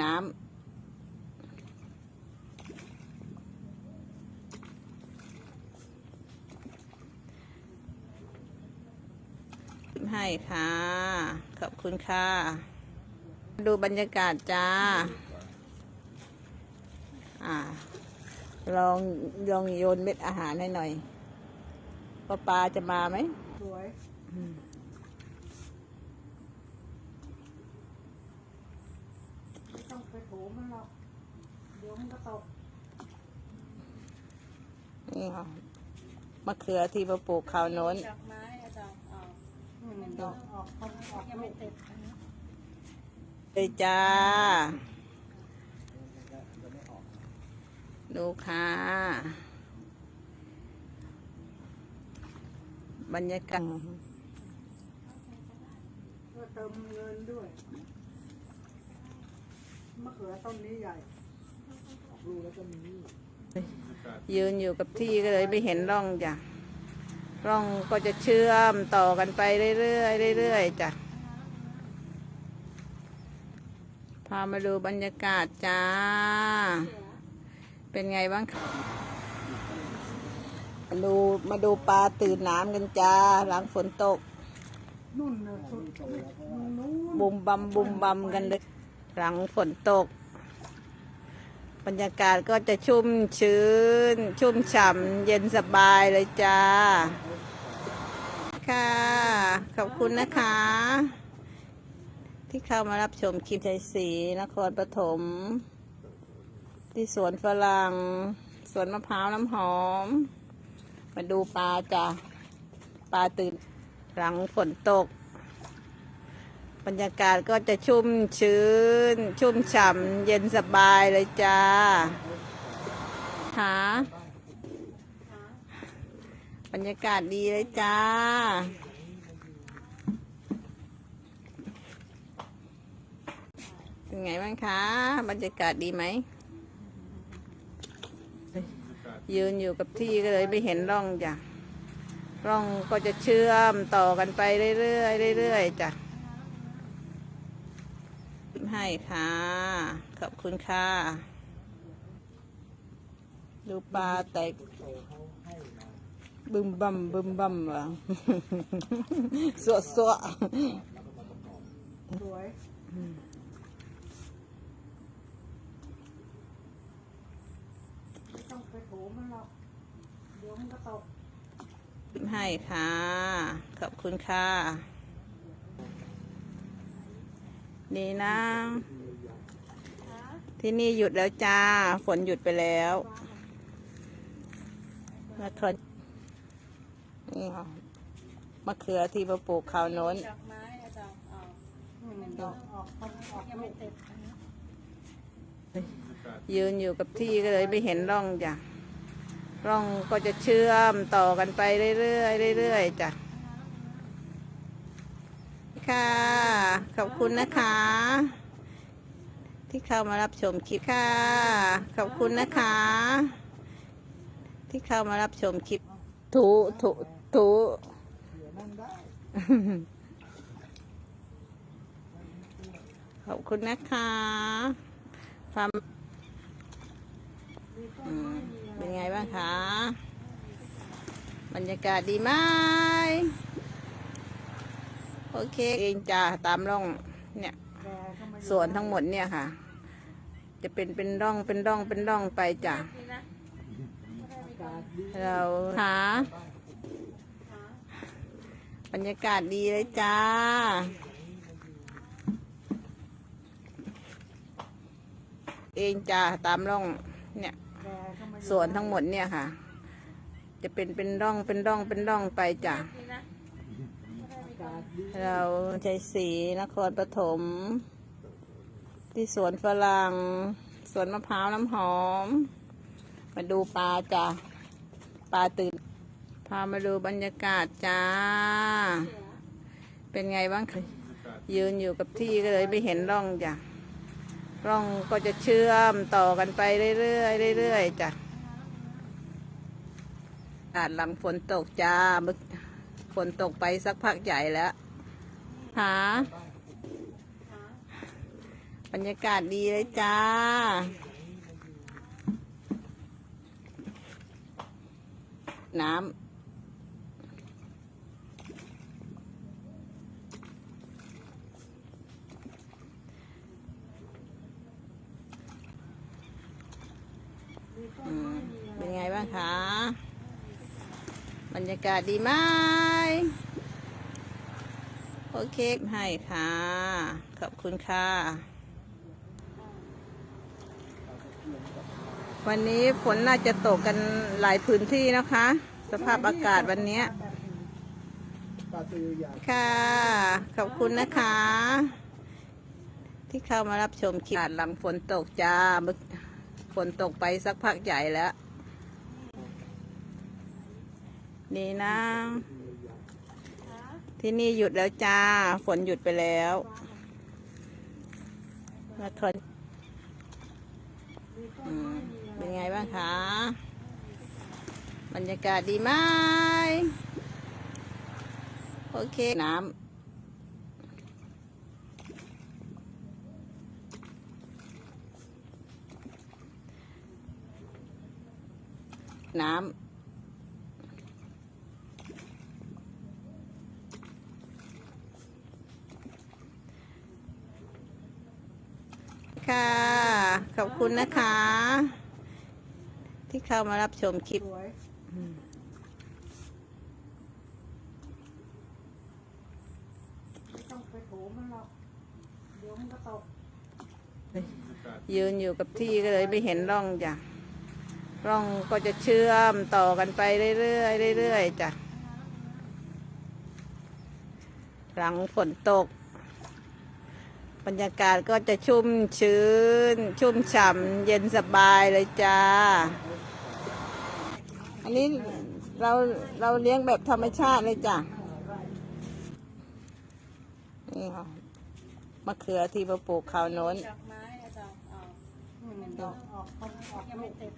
น้ำให้ค่ะ ขอบคุณค่ะ ดูบรรยากาศจ้า อ่า ลองลองโยนเม็ดอาหารให้หน่อยว่าปลาจะมาไหม สวยไม่ต้องไปโถ มันหรอก เดี๋ยวมันก็ตก นี่ค่ะมะเขือที่มาปลูกคราวโน้น จากไม้อาจารย์ออกอืมดอกออกต้นออกยังไม่กติดอันนี้เลยจ้า ดูค่ะ บรรยากาศเพื่อเติมเงินด้วย มะเขือต้นนี้ใหญ่ออกลูกแล้วก็มียืนอยู่กับที่ก็เลยไม่เห็นร่องจ้ะร่องก็จะเชื่อมต่อกันไปเรื่อยๆเรื่อยๆจ้ะพามาดูบรรยากาศจ้า เป็นไงบ้างคะมาดูมาดูปลาตื่นน้ำกันจ้า หลังฝนตกนุ่นนะสุดนู้นบุมบัมบุมบัมกันเลย หลังฝนตก บรรยากาศก็จะชุ่มชื้น ชุ่มฉ่ำเย็นสบายเลยจ้า ค่ะ ขอบคุณนะคะ ที่เข้ามารับชมคลิปใจสีนครปฐมที่สวนฝรั่งสวนมะพร้าวน้ำหอม มาดูปลาจ้ะปลาตื่นหลังฝนตก บรรยากาศก็จะชุ่มชื้น ชุ่มฉ่ำเย็นสบายเลยจ้าค่ะบรรยากาศดีเลยจ้า เป็นไงบ้างคะ บรรยากาศดีไหม ยืนอยู่กับที่ก็เลยไม่เห็นร่องจ้ะ ร่องก็จะเชื่อมต่อกันไปเรื่อยๆเรื่อยๆจ้ะ ให้ค่ะ ขอบคุณค่ะ ดูปลาแตกบึมบัมบึมบัมเหรอสวสวสวยไม่ต้องไปโถมันหรอก เดี๋ยวมันก็ตกให้ค่ะ ขอบคุณค่ะ นี่นะ ที่นี่หยุดแล้วจ้า ฝนหยุดไปแล้วมะเขือนี่ค่ะมะเขือที่มาปลูกคราวโน้นจากไม้อาจารย์ออกอืมดอกออกต้นออกยังลูไม่กติดอันนี้ยืนอยู่กับที่ก็เลยไม่เห็นร่องจ้ะ ร่องก็จะเชื่อมต่อกันไปเรื่อยๆเรื่อยๆจ้ะ ค่ะ ขอบคุณนะคะ ที่เข้ามารับชมคลิปค่ะ ขอบคุณนะคะ ที่เข้ามารับชมคลิปถูถูถูเดี๋ยวนั่งได้ขอบคุณนะคะความอืมเป็นไงบ้างคะ บรรยากาศดีไหม โอเค เองจ้าตามร่องเนี่ยแกก็ไม่สวนทั้งหมดเนี่ยค่ะ จะเป็นเป็นร่องเป็นร่องเป็นร่องไปจ้ะนี่นะอากาศดีเราหาบรรยากาศดีเลยจ้า เองจ้าตามร่องเนี่ยแกก็ไม่สวนทั้งหมดเนี่ยค่ะ จะเป็นเป็นร่องเป็นร่องเป็นร่องไปจ้ะ นี่นะ อากาศดี เราใจสีนครปฐม ที่สวนฝรั่ง สวนมะพร้าวน้ำหอม มาดูปลาจ้ะ ปลาตื่น พามาดูบรรยากาศจ้า เป็นไงบ้างคะยืนอยู่กับที่ก็เลยไม่เห็นร่องจ้ะ ร่องก็จะเชื่อมต่อกันไปเรื่อยๆเรื่อยๆจ้ะอากาศหลังฝนตกจ้าเมื่อ ฝนตกไปสักพักใหญ่แล้วหาบรรยากาศดีเลยจ้า น้ำเป็นไงบ้างคะ บรรยากาศดีไหมโอเคให้ค่ะ ขอบคุณค่ะ วันนี้ฝนน่าจะตกกันหลายพื้นที่นะคะ สภาพอากาศวันนี้ค่ะ ขอบคุณนะคะ ที่เข้ามารับชมคลิปหลังฝนตกจ้าฝนตกไปสักพักใหญ่แล้ว นี่นะ ที่นี่หยุดแล้วจ้า ฝนหยุดไปแล้วนครอืมเป็นไงบ้างคะ บรรยากาศดีไหมโอเค น้ำน้ำ ค่ะ ขอบคุณนะคะ ที่เข้ามารับชมคลิปยไม่ต้องไปโถมันหรอก เดี๋ยวมันก็ตก ยืนอยู่กับที่ก็เลยไม่เห็นร่องจ้ะ ร่องก็จะเชื่อมต่อกันไปเรื่อยๆเรื่อยๆจ้ะ หลังฝนตก บรรยากาศก็จะชุ่มชื้น ชุ่มฉ่ำเย็นสบายเลยจ้า อันนี้เราเราเลี้ยงแบบธรรมชาติเลยจ้ะ นี่ค่ะมะเขือที่มาปลูกขาวโน้นมาจารย์อ่าอืมดอกออกต้นออกยังลูไม่กเต็ม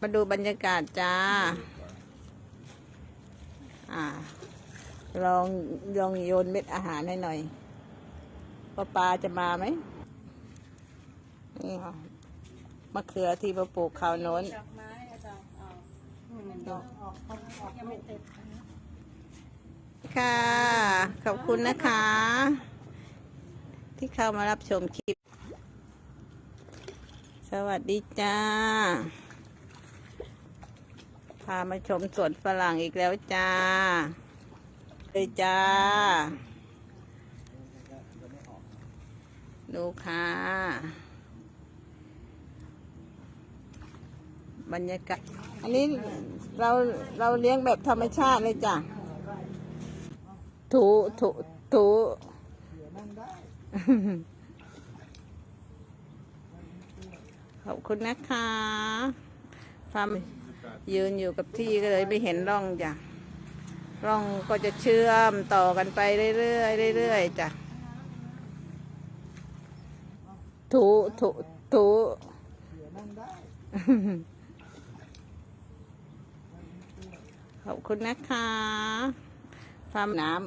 มาดูบรรยากาศจ้า อ่า ลองลองโยนเม็ดอาหารให้หน่อย ว่าปลาจะมาไหมนี่ค่ะมะเขือที่มาปลูกขาวโน้นดอกไม้อาจารย์อ่าอืมดอกออกต้นออกยังไม่เต็มค่ะ ขอบคุณนะคะ ที่เข้ามารับชมคลิป สวัสดีจ้า พามาชมสวนฝรั่งอีกแล้วจ้าเลยจ้า ดูค่ะ บรรยากาศ อันนี้เราเราเลี้ยงแบบธรรมชาติเลยจ้ะ ถูถูถูขอบคุณนะคะพามยืนอยู่กับที่ก็เลยไม่เห็นร่องจ้ะ ร่องก็จะเชื่อมต่อกันไปเรื่อยๆเรื่อยๆจ้ะ ถูถูถูขอบคุณนะคะฟาร์มน้ำ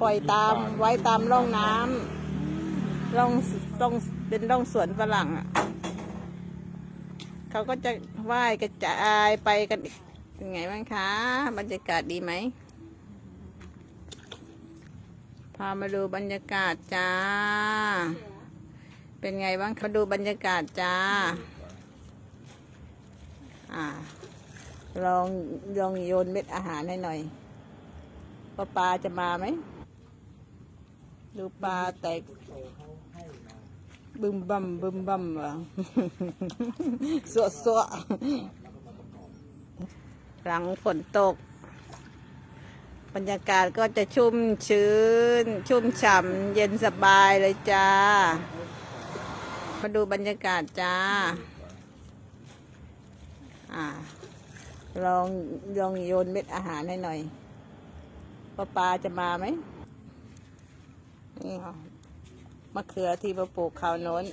ปล่อยตามไว้ตามร่องน้ำร่องร่องเป็นร่องสวนฝรั่งอะเขาก็จะว่ายกระจายไปกันอีก เป็นไงบ้างคะ บรรยากาศดีไหม พามาดูบรรยากาศจ้า เป็นไงบ้างมาดูบรรยากาศจ้า อ่า ลองลองโยนเม็ดอาหารให้หน่อยว่าปลาจะมาไหม ดูปลาแตกบึมบัมบึมบัมวะสวสว หลังฝนตก บรรยากาศก็จะชุ่มชื้น ชุ่มฉ่ำเย็นสบายเลยจ้า มาดูบรรยากาศจ้าอ่าลองลองโยนเม็ดอาหารให้หน่อยว่าปลาจะมาไหมนี่ค่ะมะเขือที่มาปลูกขาวโน้น